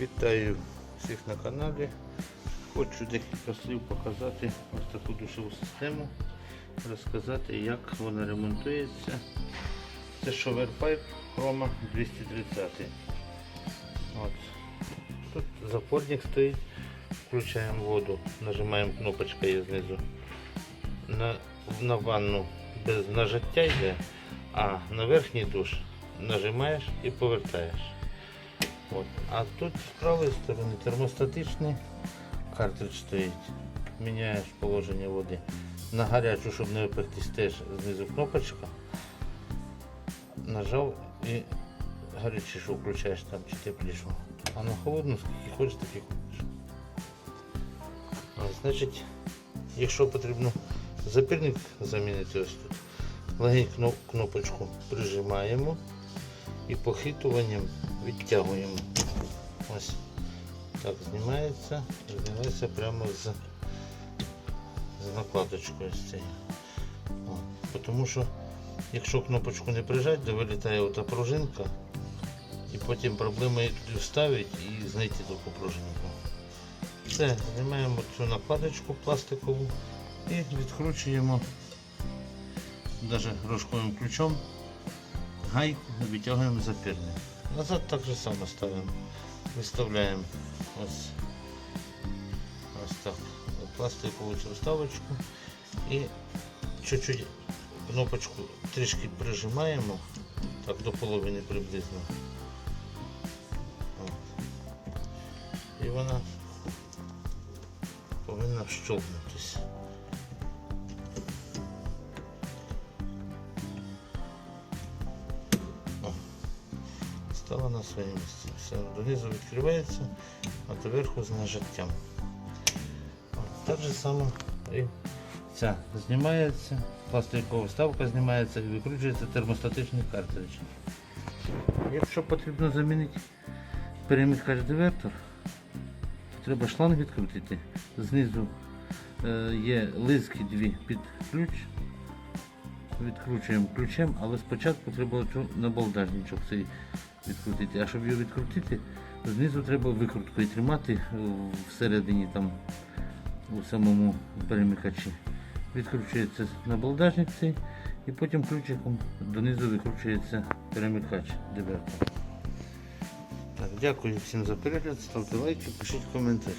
Вітаю всіх на каналі. Хочу декілька слів показати ось таку душову систему, розказати, як вона ремонтується. Це шоверпайп Хрома 230. От. Тут запорник стоїть, включаємо воду, нажимаємо кнопочка є знизу. На, на ванну без нажаття йде, а на верхній душ нажимаєш і повертаєш. От. А тут з правої сторони термостатичний картридж стоїть. Міняєш положення води. На гарячу, щоб не випектись, теж знизу кнопочка. Нажав і гарячішу включаєш там чи теплішу. А на холодну скільки хочеш, так і хочеш. Значить, якщо потрібно запірник замінити ось тут, легенько кнопочку прижимаємо і похитуванням відтягуємо. Ось так знімається, знімається прямо з, з накладочкою з цією. О, Тому що якщо кнопочку не прижати, то вилітає ота пружинка і потім проблема її туди вставити і знайти таку пружинку. Все, знімаємо цю накладочку пластикову і відкручуємо навіть рожковим ключом гайку витягуємо запірник. Назад так же само ставимо. Виставляємо ось, ось так пластикову цю вставочку і чуть-чуть кнопочку трішки прижимаємо, так до половини приблизно. І вона повинна щолкнутися. Стала на своє місце. Все, донизу відкривається, а доверху з нажаттям. От, Так же само і ця знімається, пластикова вставка знімається і викручується термостатичний картридж. Якщо потрібно замінити перемикач дивертор, то треба шланг відкрутити. Знизу е, є лиски дві під ключ. Відкручуємо ключем, але спочатку треба оцю набалдажничок цей відкрутити. А щоб його відкрутити, знизу треба викруткою тримати е, всередині там у самому перемикачі. Відкручується набалдажник цей і потім ключиком донизу викручується перемикач дивертор. Так, дякую всім за перегляд, ставте лайки, пишіть коментарі.